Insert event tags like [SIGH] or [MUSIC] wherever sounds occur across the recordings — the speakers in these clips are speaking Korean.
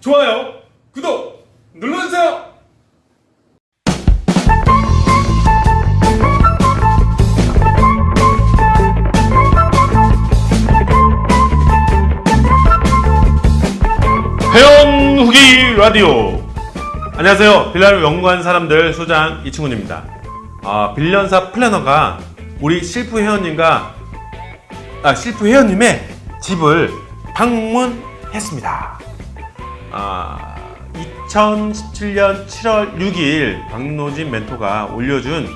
좋아요, 구독 눌러주세요. 회원 후기 라디오. 안녕하세요. 빌라를 연구한 사람들 소장 이충훈입니다. 아, 빌런사 플래너가 우리 실프 회원님과 아, 실프 회원님의 집을 방문했습니다. 아, 2017년 7월 6일 박노진 멘토가 올려준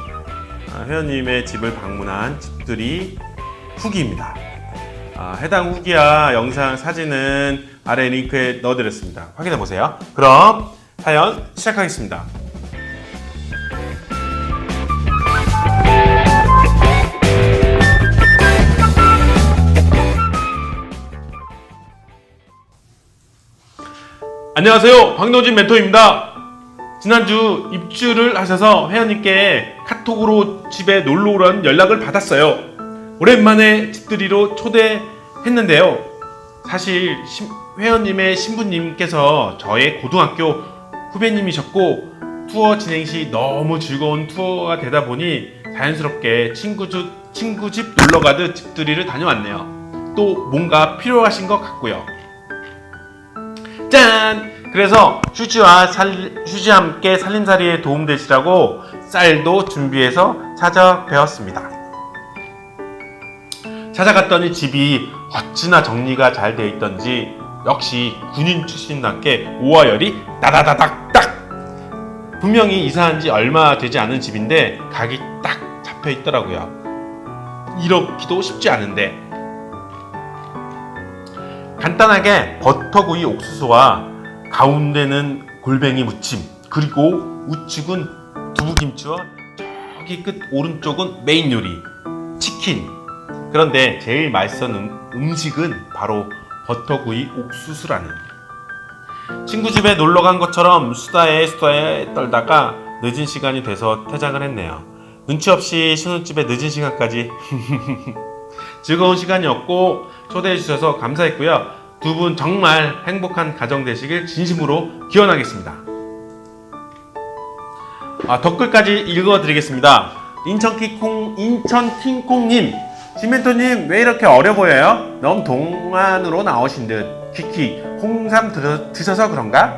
아, 회원님의 집을 방문한 집들이 후기입니다. 아, 해당 후기와 영상 사진은 아래 링크에 넣어드렸습니다. 확인해 보세요. 그럼 사연 시작하겠습니다. 안녕하세요. 박노진 멘토입니다. 지난주 입주를 하셔서 회원님께 카톡으로 집에 놀러 오라는 연락을 받았어요. 오랜만에 집들이로 초대했는데요. 사실 신- 회원님의 신부님께서 저의 고등학교 후배님이셨고 투어 진행 시 너무 즐거운 투어가 되다 보니 자연스럽게 친구 집, 친구 집 놀러 가듯 집들이를 다녀왔네요. 또 뭔가 필요하신 것 같고요. 짠! 그래서 휴지와 살, 휴지와 함께 살림살이에 도움되시라고 쌀도 준비해서 찾아뵈었습니다. 찾아갔더니 집이 어찌나 정리가 잘돼 있던지 역시 군인 출신답게 오화열이 따다다닥딱 분명히 이사한 지 얼마 되지 않은 집인데 각이 딱 잡혀 있더라고요. 이렇기도 쉽지 않은데 간단하게 버터구이 옥수수와 가운데는 골뱅이 무침 그리고 우측은 두부김치와 저기 끝 오른쪽은 메인 요리 치킨. 그런데 제일 맛있었는 음식은 바로 버터구이 옥수수라는. 친구 집에 놀러 간 것처럼 수다에 수다에 떨다가 늦은 시간이 돼서 퇴장을 했네요. 눈치 없이 신혼집에 늦은 시간까지. [LAUGHS] 즐거운 시간이었고 초대해 주셔서 감사했고요. 두 분 정말 행복한 가정 되시길 진심으로 기원하겠습니다. 아, 댓글까지 읽어드리겠습니다. 인천킹콩 인천킹콩님, 지멘토님 왜 이렇게 어려 보여요? 너무 동안으로 나오신 듯. 키키 홍삼 드, 드셔서 그런가?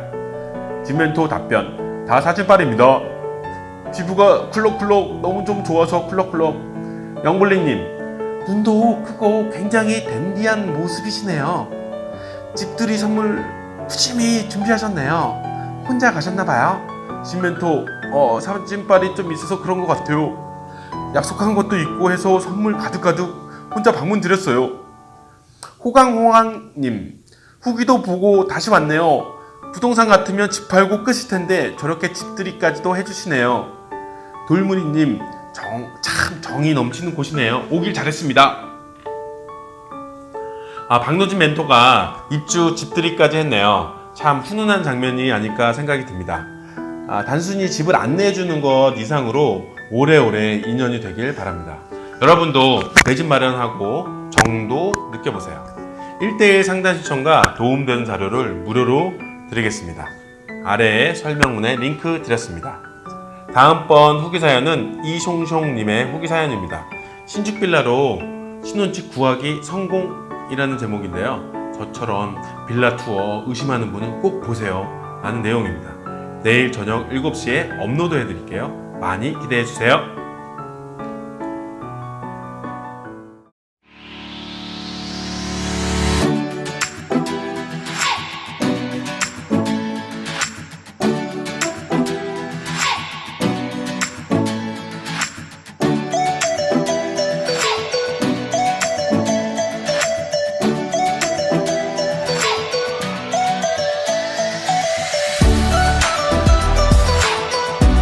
지멘토 답변 다 사진빨입니다. 피부가 쿨럭쿨럭 너무 좀 좋아서 쿨럭쿨럭. 영블리님 눈도 크고 굉장히 댄디한 모습이시네요. 집들이 선물 푸짐히 준비하셨네요. 혼자 가셨나봐요. 신멘토, 어, 사진빨이 좀 있어서 그런 것 같아요. 약속한 것도 있고 해서 선물 가득가득 혼자 방문 드렸어요. 호강호강님, 후기도 보고 다시 왔네요. 부동산 같으면 집 팔고 끝일 텐데 저렇게 집들이까지도 해주시네요. 돌무리님, 정, 참 정이 넘치는 곳이네요. 오길 잘했습니다. 아, 박노진 멘토가 입주 집들이까지 했네요. 참 훈훈한 장면이 아닐까 생각이 듭니다. 아, 단순히 집을 안내해 주는 것 이상으로 오래오래 인연이 되길 바랍니다. 여러분도 내 집 마련하고 정도 느껴보세요. 1대1 상담 신청과 도움되는 자료를 무료로 드리겠습니다. 아래에 설명문에 링크 드렸습니다. 다음번 후기 사연은 이숑숑님의 후기 사연입니다. 신축 빌라로 신혼집 구하기 성공이라는 제목인데요. 저처럼 빌라 투어 의심하는 분은 꼭 보세요. 라는 내용입니다. 내일 저녁 7시에 업로드 해드릴게요. 많이 기대해 주세요.